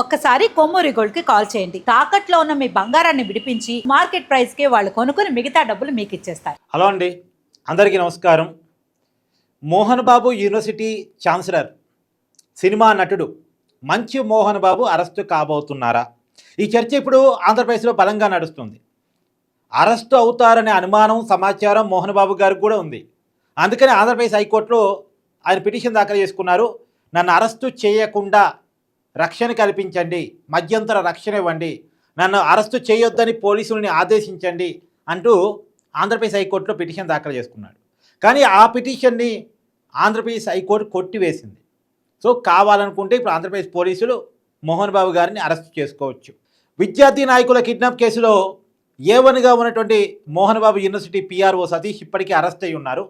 ఒక్కసారి కొమ్మూరి గోల్డ్కి కాల్ చేయండి. తాకట్లో ఉన్న మీ బంగారాన్ని విడిపించి మార్కెట్ ప్రైస్కి వాళ్ళు కొనుక్కుని మిగతా డబ్బులు మీకు ఇచ్చేస్తారు. హలో అండి. అందరికీ నమస్కారం. Mohan Babu university chancellor cinema నటుడు మంచు మోహన్ బాబు అరెస్టు కాబోతున్నారా? ఈ చర్చ ఇప్పుడు ఆంధ్రప్రదేశ్లో బలంగా నడుస్తుంది. అరెస్టు అవుతారనే అనుమానం సమాచారం మోహన్ బాబు గారికి కూడా ఉంది. అందుకని ఆంధ్రప్రదేశ్ హైకోర్టులో ఆయన పిటిషన్ దాఖలు చేసుకున్నారు. నన్ను అరెస్టు చేయకుండా రక్షణ కల్పించండి మధ్యంతర రక్షణ ఇవ్వండి నన్ను అరెస్టు చేయొద్దని పోలీసుల్ని ఆదేశించండి అంటూ ఆంధ్రప్రదేశ్ హైకోర్టులో పిటిషన్ దాఖలు చేసుకున్నాడు. కానీ ఆ పిటిషన్ని ఆంధ్రప్రదేశ్ హైకోర్టు కొట్టివేసింది. సో కావాలనుకుంటే ఇప్పుడు ఆంధ్రప్రదేశ్ పోలీసులు మోహన్ బాబు గారిని అరెస్ట్ చేసుకోవచ్చు. విద్యార్థి నాయకుల కిడ్నాప్ కేసులో ఏవన్గా ఉన్నటువంటి మోహన్ బాబు యూనివర్సిటీ పిఆర్ఓ సతీష్ ఇప్పటికీ అరెస్ట్ అయి ఉన్నారు.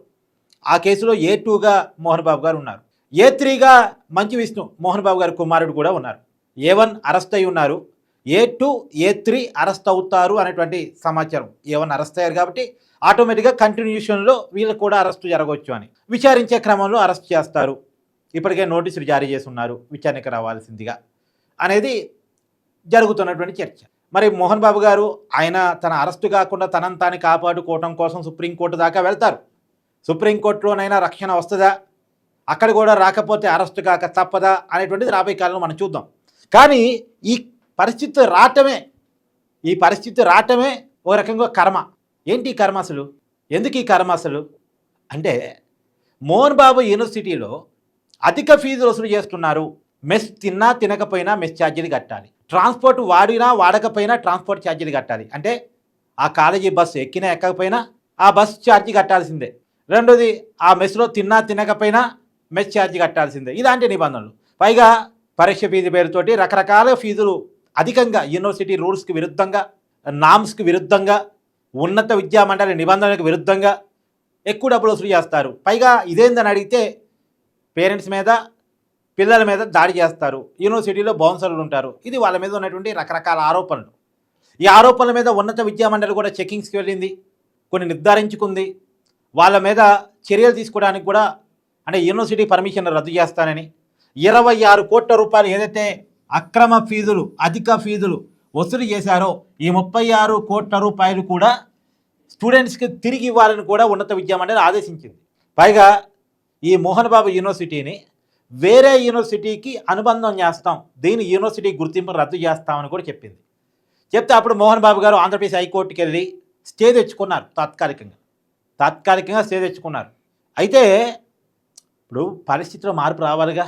ఆ కేసులో ఏ టూగా మోహన్ బాబు గారు ఉన్నారు. ఏ త్రీగా మంచి విష్ణు మోహన్ బాబు గారి కుమారుడు కూడా ఉన్నారు. ఏ వన్ అరెస్ట్ అయి ఉన్నారు. A two A three arrest అవుతారు అనేటువంటి సమాచారం ఏ వన్ అరెస్ట్ అయ్యారు కాబట్టి ఆటోమేటిక్గా కంటిన్యూషన్లో వీళ్ళు కూడా అరెస్టు జరగవచ్చు అని. విచారించే క్రమంలో అరెస్ట్ చేస్తారు. ఇప్పటికే నోటీసులు జారీ చేసి ఉన్నారు. విచారణకు రావాల్సిందిగా అనేది జరుగుతున్నటువంటి చర్చ. మరి మోహన్ బాబు గారు ఆయన తన అరెస్టు కాకుండా తనని తాను కాపాడుకోవటం కోసం సుప్రీంకోర్టు దాకా వెళ్తారు. సుప్రీంకోర్టులోనైనా రక్షణ వస్తుందా? అక్కడ కూడా రాకపోతే అరెస్టు కాక తప్పదా అనేటువంటిది రాబోయే కాలంలో మనం చూద్దాం. కానీ ఈ పరిస్థితి రావటమే ఈ పరిస్థితి రావటమే ఒక రకంగా కర్మ. ఏంటి ఈ కర్మ అసలు? ఎందుకు ఈ కర్మ అసలు? అంటే మోహన్ బాబు యూనివర్సిటీలో అధిక ఫీజులు వసూలు చేస్తున్నారు. మెస్ తిన్నా తినకపోయినా మెస్ ఛార్జీలు కట్టాలి. ట్రాన్స్పోర్ట్ వాడినా వాడకపోయినా ట్రాన్స్పోర్ట్ ఛార్జీలు కట్టాలి. అంటే ఆ కాలేజీ బస్సు ఎక్కినా ఎక్కకపోయినా ఆ బస్ ఛార్జీ కట్టాల్సిందే. రెండోది ఆ మెస్లో తిన్నా తినకపోయినా మెస్ ఛార్జీ కట్టాల్సిందే. ఇలాంటి నిబంధనలు. పైగా పరీక్ష ఫీజు పేరుతోటి రకరకాల ఫీజులు అధికంగా యూనివర్సిటీ రూల్స్కి విరుద్ధంగా నామ్స్కి విరుద్ధంగా ఉన్నత విద్యా మండలి నిబంధనలకు విరుద్ధంగా ఎక్కువ డబ్బులు వసూలు చేస్తారు. పైగా ఇదేందని అడిగితే పేరెంట్స్ మీద పిల్లల మీద దాడి చేస్తారు. యూనివర్సిటీలో బౌన్సర్లు ఉంటారు. ఇది వాళ్ళ మీద ఉన్నటువంటి రకరకాల ఆరోపణలు. ఈ ఆరోపణల మీద ఉన్నత విద్యా మండలి కూడా చెకింగ్స్కి వెళ్ళింది. కొన్ని నిర్ధారించుకుంది. వాళ్ళ మీద చర్యలు తీసుకోవడానికి కూడా అంటే యూనివర్సిటీ పర్మిషన్ రద్దు చేస్తానని. ఇరవై ఆరు కోట్ల రూపాయలు ఏదైతే అక్రమ ఫీజులు అధిక ఫీజులు వసూలు చేశారో ఈ ముప్పై ఆరు కోట్ల రూపాయలు కూడా స్టూడెంట్స్కి తిరిగి ఇవ్వాలని కూడా ఉన్నత విద్యామండలి ఆదేశించింది. పైగా ఈ మోహన్ బాబు యూనివర్సిటీని వేరే యూనివర్సిటీకి అనుబంధం చేస్తాం. దీని యూనివర్సిటీ గుర్తింపు రద్దు చేస్తామని కూడా చెప్పింది. చెప్తే అప్పుడు మోహన్ బాబు గారు ఆంధ్రప్రదేశ్ హైకోర్టుకి వెళ్ళి స్టే తెచ్చుకున్నారు తాత్కాలికంగా. తాత్కాలికంగా స్టే తెచ్చుకున్నారు. అయితే ఇప్పుడు పరిస్థితిలో మార్పు రావాలిగా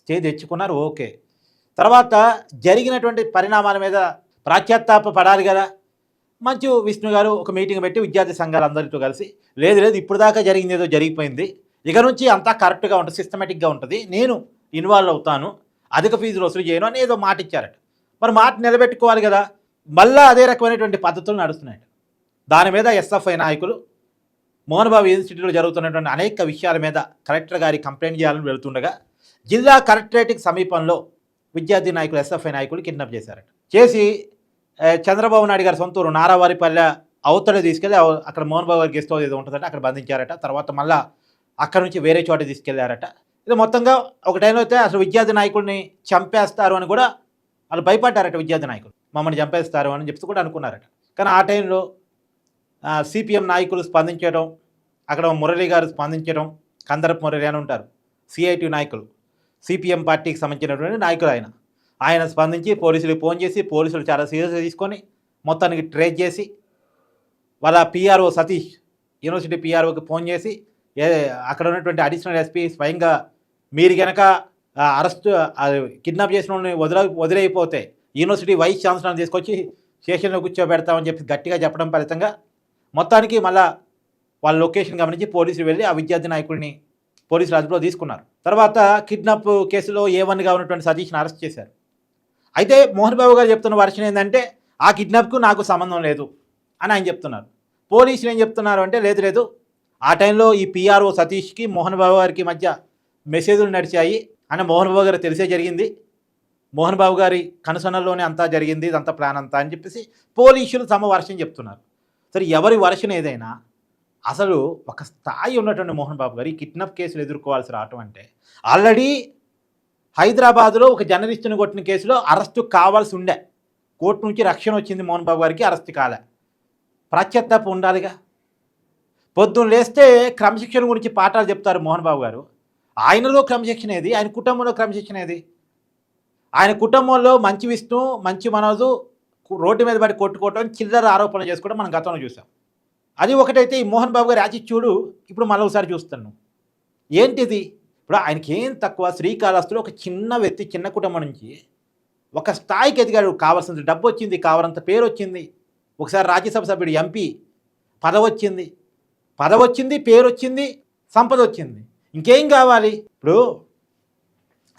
స్టే తెచ్చుకున్నారు ఓకే. తర్వాత జరిగినటువంటి పరిణామాల మీద ప్రాచ్యాత్తాప పడాలి కదా. మంచు విష్ణు గారు ఒక మీటింగ్ పెట్టి విద్యార్థి సంఘాలందరితో కలిసి లేదు లేదు ఇప్పుడు దాకా జరిగింది ఏదో జరిగిపోయింది. ఇక నుంచి అంతా కరెక్ట్గా ఉంటుంది సిస్టమేటిక్గా ఉంటుంది. నేను ఇన్వాల్వ్ అవుతాను అధిక ఫీజులు వసూలు చేయను అని ఏదో మాట ఇచ్చారట. మరి మాట నిలబెట్టుకోవాలి కదా. మళ్ళీ అదే రకమైనటువంటి పద్ధతులు నడుస్తున్నాయట. దాని మీద ఎస్ఎఫ్ఐ నాయకులు మోహన్బాబు యూనివర్సిటీలో జరుగుతున్నటువంటి అనేక విషయాల మీద కలెక్టర్ గారి కంప్లైంట్ చేయాలని వెళ్తుండగా జిల్లా కలెక్టరేట్కి సమీపంలో విద్యార్థి నాయకులు ఎస్ఎఫ్ఐ నాయకులు కిడ్నాప్ చేశారట. చేసి చంద్రబాబు నాయుడు గారి సొంతూరు నారావారిపల్లె అవతల తీసుకెళ్ళి అక్కడ మోహన్ బాబు గారి గెస్ట్ హౌస్ ఏదో ఉంటుందంటే అక్కడ బంధించారట. తర్వాత మళ్ళీ అక్కడ నుంచి వేరే చోట తీసుకెళ్ళారట. ఇది మొత్తంగా ఒక టైంలో అయితే అసలు విద్యార్థి నాయకుడిని చంపేస్తారు అని కూడా వాళ్ళు భయపడ్డారట విద్యార్థి నాయకులు. మమ్మల్ని చంపేస్తారు అని చెప్పి కూడా అనుకున్నారట. కానీ ఆ టైంలో సిపిఎం నాయకులు స్పందించడం అక్కడ మురళి గారు స్పందించడం కందరపు మురళి అని ఉంటారు సిఐటి నాయకులు. సిపిఎం పార్టీకి సంబంధించినటువంటి నాయకులు ఆయన. ఆయన స్పందించి పోలీసులకు ఫోన్ చేసి పోలీసులు చాలా సీరియస్గా తీసుకొని మొత్తానికి ట్రేస్ చేసి వాళ్ళ పిఆర్ఓ సతీష్ యూనివర్సిటీ పిఆర్ఓకి ఫోన్ చేసి అక్కడ ఉన్నటువంటి అడిషనల్ ఎస్పీ స్వయంగా మీరు కనుక అరెస్ట్ కిడ్నాప్ చేసిన వదిల వదిలే వదిలేయిపోతే యూనివర్సిటీ వైస్ ఛాన్సలర్ తీసుకొచ్చి స్టేషన్లో కూర్చోబెడతామని చెప్పి గట్టిగా చెప్పడం ఫలితంగా మొత్తానికి మళ్ళా వాళ్ళ లొకేషన్ గమనించి పోలీసులు వెళ్ళి ఆ విద్యార్థి నాయకుడిని పోలీసులు అదుపులో తీసుకున్నారు. తర్వాత కిడ్నాప్ కేసులో ఏ వన్గా ఉన్నటువంటి సతీష్ని అరెస్ట్ చేశారు. అయితే మోహన్ బాబు గారు చెప్తున్న వర్షన్ ఏంటంటే ఆ కిడ్నాప్కు నాకు సంబంధం లేదు అని ఆయన చెప్తున్నారు. పోలీసులు ఏం చెప్తున్నారు అంటే లేదు లేదు. ఆ టైంలో ఈ పిఆర్ఓ సతీష్కి మోహన్ బాబు గారికి మధ్య మెసేజ్లు నడిచాయి. అని మోహన్ బాబు గారు తెలిసే జరిగింది. మోహన్ బాబు గారి కనుసనల్లోనే అంతా జరిగింది. ఇదంతా ప్లాన్ అంతా అని చెప్పేసి పోలీసులు తమ వర్షం చెప్తున్నారు. సరే ఎవరి వర్షన్ ఏదైనా అసలు ఒక స్థాయి ఉన్నటువంటి మోహన్ బాబు గారు ఈ కిడ్నాప్ కేసులు ఎదుర్కోవాల్సి రావటం అంటే ఆల్రెడీ హైదరాబాద్లో ఒక జర్నలిస్టును కొట్టిన కేసులో అరెస్టు కావాల్సి ఉండే. కోర్టు నుంచి రక్షణ వచ్చింది మోహన్ బాబు గారికి అరెస్ట్ కాలే. ప్రత్యత్తపు ఉండాలిగా. పొద్దున్న లేస్తే క్రమశిక్షణ గురించి పాఠాలు చెప్తారు మోహన్ బాబు గారు. ఆయనలో క్రమశిక్షణ ఏది? ఆయన కుటుంబంలో క్రమశిక్షణ ఏది? ఆయన కుటుంబంలో మంచి విష్ణు మంచి మనోజు రోడ్డు మీద పడి కొట్టుకోవటం చిల్లర ఆరోపణలు చేసుకోవడం మనం గతంలో చూసాం. అది ఒకటైతే ఈ మోహన్ బాబు గారి యాటిట్యూడు ఇప్పుడు మరొకసారి ఒకసారి చూస్తున్నాం. ఏంటిది ఇప్పుడు ఆయనకి ఏం తక్కువ? శ్రీకాళహస్తిలో ఒక చిన్న వ్యక్తి చిన్న కుటుంబం నుంచి ఒక స్థాయికి ఎదిగాడు. కావాల్సినంత డబ్బు వచ్చింది కావాలంత పేరు వచ్చింది. ఒకసారి రాజ్యసభ సభ్యుడు ఎంపీ పదవొచ్చింది వచ్చింది. వచ్చింది పేరు వచ్చింది సంపద వచ్చింది. ఇంకేం కావాలి? ఇప్పుడు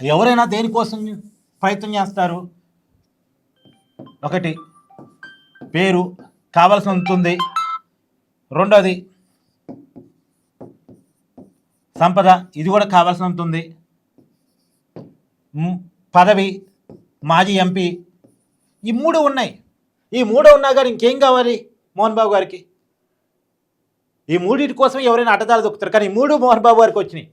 ఎవరైనా దేనికోసం ప్రయత్నం చేస్తారు? ఒకటి. పేరు కావాల్సి ఉంటుంది రెండోది. సంపద ఇది కూడా కావాల్సి ఉంటుంది పదవి మాజీ ఎంపీ. ఈ మూడు ఉన్నాయి. ఈ మూడు ఉన్నా కానీ ఇంకేం కావాలి మోహన్ బాబు గారికి? ఈ మూడింటి కోసం ఎవరైనా అడ్డదాలు దొక్కుతారు. కానీ ఈ మూడు మోహన్ బాబు గారికి వచ్చినాయి.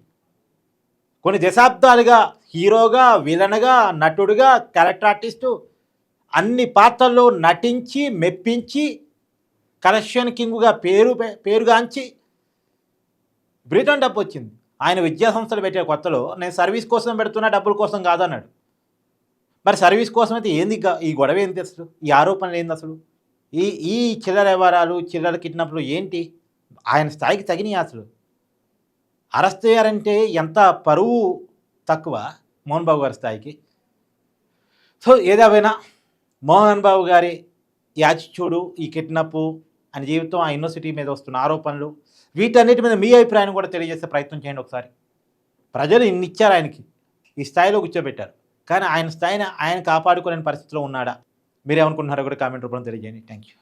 కొన్ని దశాబ్దాలుగా హీరోగా విలన్గా నటుడుగా క్యారెక్టర్ ఆర్టిస్టు అన్ని పాత్రల్లో నటించి మెప్పించి కలెక్షన్ కింగ్గా పేరు పేరుగాంచి బ్రిటన్ డబ్బు వచ్చింది. ఆయన విద్యా సంస్థలు పెట్టే కొత్తలో నేను సర్వీస్ కోసం పెడుతున్నా డబ్బుల కోసం కాదన్నాడు. మరి సర్వీస్ కోసం అయితే ఏంది ఈ గొడవ ఏంది అసలు? ఈ ఆరోపణలు ఏంది అసలు? ఈ ఈ చిల్లర వ్యవహారాలు చిల్లర కిడ్నాప్లు ఏంటి? ఆయన స్థాయికి తగినాయి అసలు? అరెస్ట్ అయ్యారంటే ఎంత పరువు తక్కువ మోహన్ బాబు గారి స్థాయికి? సో ఏదేవైనా మోహన్ బాబు గారి యాచిచూడు ఈ కిడ్నాప్ అని జీవితం ఆ యూనివర్సిటీ మీద వస్తున్న ఆరోపణలు వీటన్నిటి మీద మీ అభిప్రాయం కూడా తెలియజేసే ప్రయత్నం చేయండి ఒకసారి. ప్రజలు ఇన్ని ఇచ్చారు ఆయనకి. ఈ స్థాయిలో కూర్చోబెట్టారు. కానీ ఆయన స్థాయిని ఆయన కాపాడుకోలేని పరిస్థితిలో ఉన్నాడా? మీరేమనుకుంటున్నారో కూడా కామెంట్ రూపంలో తెలియజేయండి. Thank you